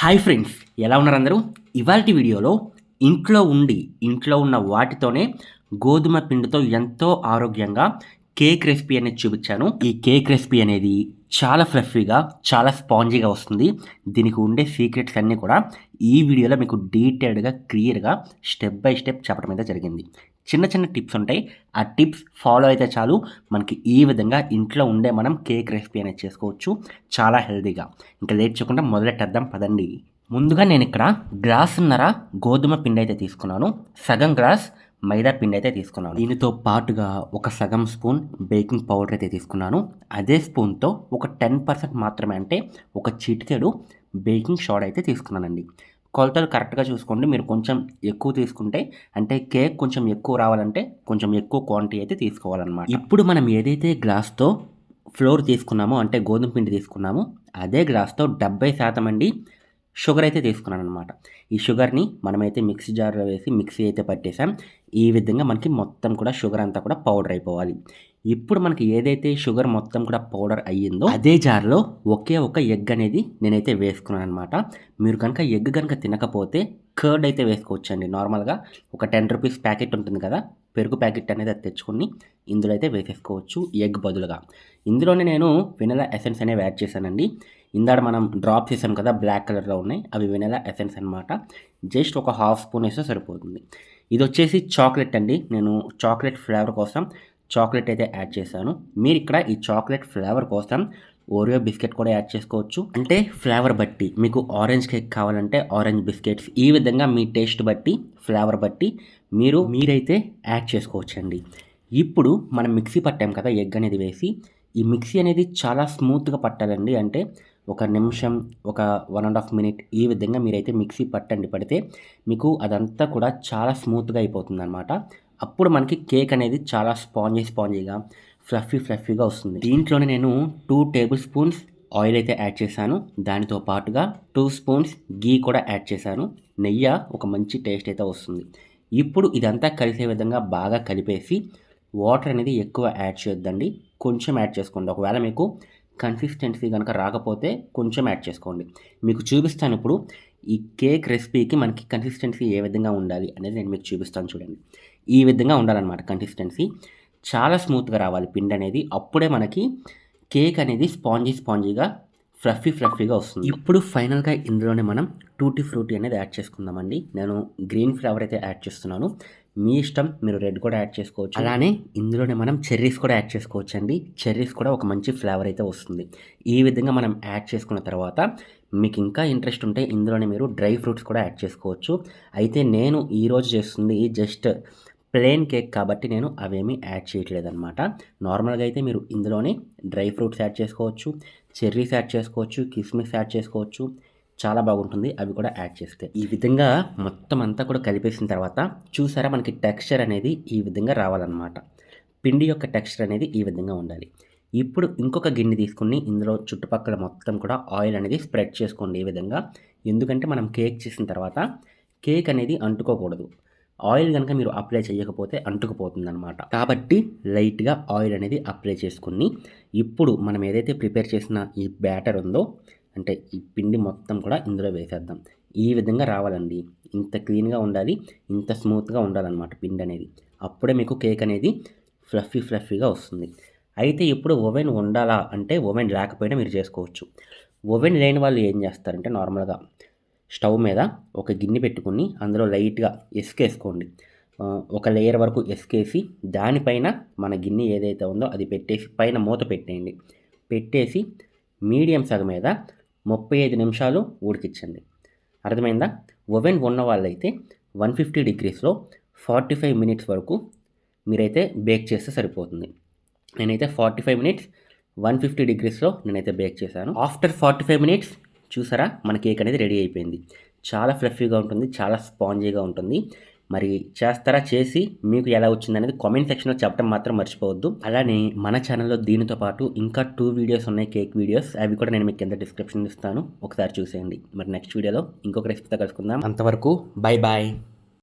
Hi friends ఎలా ఉన్నారు అందరూ? ఇవాళ వీడియోలో ఇంట్లో ఉండి ఇంట్లో ఉన్న వాటితోనే గోధుమ పిండితో ఎంతో ఆరోగ్యంగా కేక్ రెసిపీ అనేది చూపించాను. ఈ కేక్ రెసిపీ అనేది చాలా ఫ్లఫీగా చాలా స్పాంజీగా వస్తుంది. దీనికి ఉండే సీక్రెట్స్ అన్నీ కూడా ఈ వీడియోలో మీకు డీటెయిల్డ్గా క్లియర్గా స్టెప్ బై స్టెప్ చెప్పడం అయితే జరిగింది. చిన్న చిన్న టిప్స్ ఉంటాయి. ఆ టిప్స్ ఫాలో అయితే చాలు. మనకి ఈ విధంగా ఇంట్లో ఉండే మనం కేక్ రెసిపీ అనేది చేసుకోవచ్చు. చాలా హెల్దీగా. ఇంకా లేట్ చేయకుండా మొదలెట్టేద్దాం. పదండి. ముందుగా నేను ఇక్కడ గ్రాసున్నర గోధుమ పిండి అయితే తీసుకున్నాను. సగం గ్రాస్ మైదా పిండి అయితే తీసుకున్నాను. దీనితో పాటుగా ఒక సగం స్పూన్ బేకింగ్ పౌడర్ అయితే తీసుకున్నాను. అదే స్పూన్తో ఒక టెన్ పర్సెంట్ మాత్రమే అంటే ఒక చిటికెడు బేకింగ్ సోడా అయితే తీసుకున్నానండి. కొలతలు కరెక్ట్గా చూసుకోండి. మీరు కొంచెం ఎక్కువ తీసుకుంటే అంటే కేక్ కొంచెం ఎక్కువ రావాలంటే కొంచెం ఎక్కువ క్వాంటిటీ అయితే తీసుకోవాలన్నమాట. ఇప్పుడు మనం ఏదైతే గ్లాస్తో ఫ్లోర్ తీసుకున్నామో అంటే గోధుమ పిండి తీసుకున్నామో అదే గ్లాస్తో డెబ్బై శాతం అండి షుగర్ అయితే తీసుకున్నాను అనమాట ఈ షుగర్ని మనమైతే మిక్సీ జార్లో వేసి మిక్సీ అయితే పట్టేసాం. ఈ విధంగా మనకి మొత్తం కూడా షుగర్ అంతా కూడా పౌడర్ అయిపోవాలి. ఇప్పుడు మనకి ఏదైతే షుగర్ మొత్తం కూడా పౌడర్ అయ్యిందో అదే జార్లో ఒకే ఒక ఎగ్ అనేది నేనైతే వేసుకున్నాను అనమాట మీరు కనుక ఎగ్ కనుక తినకపోతే కర్డ్ అయితే వేసుకోవచ్చండి. నార్మల్గా ఒక టెన్ రూపీస్ ప్యాకెట్ ఉంటుంది కదా పెరుగు ప్యాకెట్ అనేది అది తెచ్చుకొని ఇందులో అయితే వేసేసుకోవచ్చు ఎగ్ బదులుగా. ఇందులోనే నేను వెనలా ఎసెన్స్ అనేవి యాడ్ చేశానండి. ఇందాడ మనం డ్రాప్ చేసాం కదా బ్లాక్ కలర్లో ఉన్నాయి. అవి వెనలా ఎసెన్స్ అనమాట జస్ట్ ఒక హాఫ్ స్పూన్ వేస్తే సరిపోతుంది. ఇది వచ్చేసి చాక్లెట్ అండి. నేను చాక్లెట్ ఫ్లేవర్ కోసం చాక్లెట్ అయితే యాడ్ చేశాను. మీరు ఇక్కడ ఈ చాక్లెట్ ఫ్లేవర్ కోసం ఓరియో బిస్కెట్ కూడా యాడ్ చేసుకోవచ్చు. అంటే ఫ్లేవర్ బట్టి మీకు ఆరెంజ్ కేక్ కావాలంటే ఆరెంజ్ బిస్కెట్స్ ఈ విధంగా మీ టేస్ట్ బట్టి ఫ్లేవర్ బట్టి మీరు మీరైతే యాడ్ చేసుకోవచ్చండి. ఇప్పుడు మనం మిక్సీ పట్టాం కదా ఎగ్ అనేది వేసి. ఈ మిక్సీ అనేది చాలా స్మూత్గా పట్టాలండి. అంటే ఒక నిమిషం ఒక వన్ అండ్ హాఫ్ మినిట్ ఈ విధంగా మీరైతే మిక్సీ పట్టండి. పడితే మీకు అదంతా కూడా చాలా స్మూత్గా అయిపోతుంది అనమాట అప్పుడు మనకి కేక్ అనేది చాలా స్పాంజీ స్పాంజీగా ఫ్లఫీ ఫ్లఫీగా వస్తుంది. దీంట్లోనే నేను టూ టేబుల్ స్పూన్స్ ఆయిల్ అయితే యాడ్ చేశాను. దానితో పాటుగా టూ స్పూన్స్ గీ కూడా యాడ్ చేశాను. నెయ్యి ఒక మంచి టేస్ట్ అయితే వస్తుంది. ఇప్పుడు ఇదంతా కలిసే విధంగా బాగా కలిపేసి వాటర్ అనేది ఎక్కువ యాడ్ చేయొద్దండి. కొంచెం యాడ్ చేసుకోండి. ఒకవేళ మీకు కన్సిస్టెన్సీ కనుక రాకపోతే కొంచెం యాడ్ చేసుకోండి. మీకు చూపిస్తాను ఇప్పుడు ఈ కేక్ రెసిపీకి మనకి కన్సిస్టెన్సీ ఏ విధంగా ఉండాలి అనేది నేను మీకు చూపిస్తాను చూడండి. ఈ విధంగా ఉండాలన్నమాట కన్సిస్టెన్సీ. చాలా స్మూత్గా రావాలి పిండి అనేది. అప్పుడే మనకి కేక్ అనేది స్పాంజీ స్పాంజీగా ఫ్లఫీ ఫ్లఫీగా వస్తుంది. ఇప్పుడు ఫైనల్గా ఇందులోనే మనం టూటీ ఫ్రూటీ అనేది యాడ్ చేసుకుందామండి. నేను గ్రీన్ ఫ్లేవర్ అయితే యాడ్ చేస్తున్నాను. మీ ఇష్టం మీరు రెడ్ కూడా యాడ్ చేసుకోవచ్చు. అలానే ఇందులోనే మనం చెర్రీస్ కూడా యాడ్ చేసుకోవచ్చు అండి చెర్రీస్ కూడా ఒక మంచి ఫ్లేవర్ అయితే వస్తుంది. ఈ విధంగా మనం యాడ్ చేసుకున్న తర్వాత మీకు ఇంకా ఇంట్రెస్ట్ ఉంటే ఇందులోనే మీరు డ్రై ఫ్రూట్స్ కూడా యాడ్ చేసుకోవచ్చు. అయితే నేను ఈరోజు చేస్తుంది జస్ట్ ప్లెయిన్ కేక్ కాబట్టి నేను అవేమీ యాడ్ చేయట్లేదు అనమాట నార్మల్గా అయితే మీరు ఇందులోనే డ్రై ఫ్రూట్స్ యాడ్ చేసుకోవచ్చు చెర్రీస్ యాడ్ చేసుకోవచ్చు కిస్మిస్ యాడ్ చేసుకోవచ్చు. చాలా బాగుంటుంది. అవి కూడా యాడ్ చేస్తే. ఈ విధంగా మొత్తం అంతా కూడా కలిపేసిన తర్వాత చూసారా మనకి టెక్స్చర్ అనేది ఈ విధంగా రావాలన్నమాట. పిండి యొక్క టెక్స్చర్ అనేది ఈ విధంగా ఉండాలి. ఇప్పుడు ఇంకొక గిన్నె తీసుకుని ఇందులో చుట్టుపక్కల మొత్తం కూడా ఆయిల్ అనేది స్ప్రెడ్ చేసుకోండి ఈ విధంగా. ఎందుకంటే మనం కేక్ చేసిన తర్వాత కేక్ అనేది అంటుకోకూడదు. ఆయిల్ కనుక మీరు అప్లై చేయకపోతే అంటుకుపోతుంది అనమాట కాబట్టి లైట్గా ఆయిల్ అనేది అప్లై చేసుకుని ఇప్పుడు మనం ఏదైతే ప్రిపేర్ చేసిన ఈ బ్యాటర్ ఉందో అంటే ఈ పిండి మొత్తం కూడా ఇందులో వేసేద్దాం. ఈ విధంగా రావాలండి. ఇంత క్లీన్గా ఉండాలి ఇంత స్మూత్గా ఉండాలన్నమాట పిండి అనేది. అప్పుడే మీకు కేక్ అనేది ఫ్లఫీ ఫ్లఫీగా వస్తుంది. అయితే ఇప్పుడు ఓవెన్ ఉండాలా అంటే ఓవెన్ లేకపోయినా మీరు చేసుకోవచ్చు. ఓవెన్ లేని వాళ్ళు ఏం చేస్తారంటే నార్మల్గా స్టవ్ మీద ఒక గిన్నె పెట్టుకుని అందులో లైట్గా ఎసుకేసుకోండి. ఒక లేయర్ వరకు ఎసుకేసి దానిపైన మన గిన్నె ఏదైతే ఉందో అది పెట్టేసి పైన మూత పెట్టేయండి. పెట్టేసి మీడియం సగం మీద ముప్పై ఐదు నిమిషాలు ఉడికించండి. అర్థమైందా? ఓవెన్ ఉన్న వాళ్ళైతే వన్ ఫిఫ్టీ డిగ్రీస్లో ఫార్టీ ఫైవ్ మినిట్స్ వరకు మీరైతే బేక్ చేస్తే సరిపోతుంది. నేనైతే forty five minutes one fifty డిగ్రీస్లో నేనైతే బేక్ చేశాను. ఆఫ్టర్ ఫార్టీ ఫైవ్ మినిట్స్ చూసారా? మన కేక్ అనేది రెడీ అయిపోయింది. చాలా ఫ్లఫీగా ఉంటుంది చాలా స్పాంజీగా ఉంటుంది. మరి చేస్తారా? చేసి మీకు ఎలా వచ్చింది అనేది కామెంట్ సెక్షన్లో చెప్పడం మాత్రం మర్చిపోవద్దు. అలానే మన ఛానల్లో దీనితో పాటు ఇంకా టూ వీడియోస్ ఉన్నాయి కేక్ వీడియోస్ అవి కూడా నేను మీకు కింద డిస్క్రిప్షన్ ఇస్తాను. ఒకసారి చూసేయండి. మరి నెక్స్ట్ వీడియోలో ఇంకొక రెసిపీతో కలుసుకుందాం. అంతవరకు బాయ్ బాయ్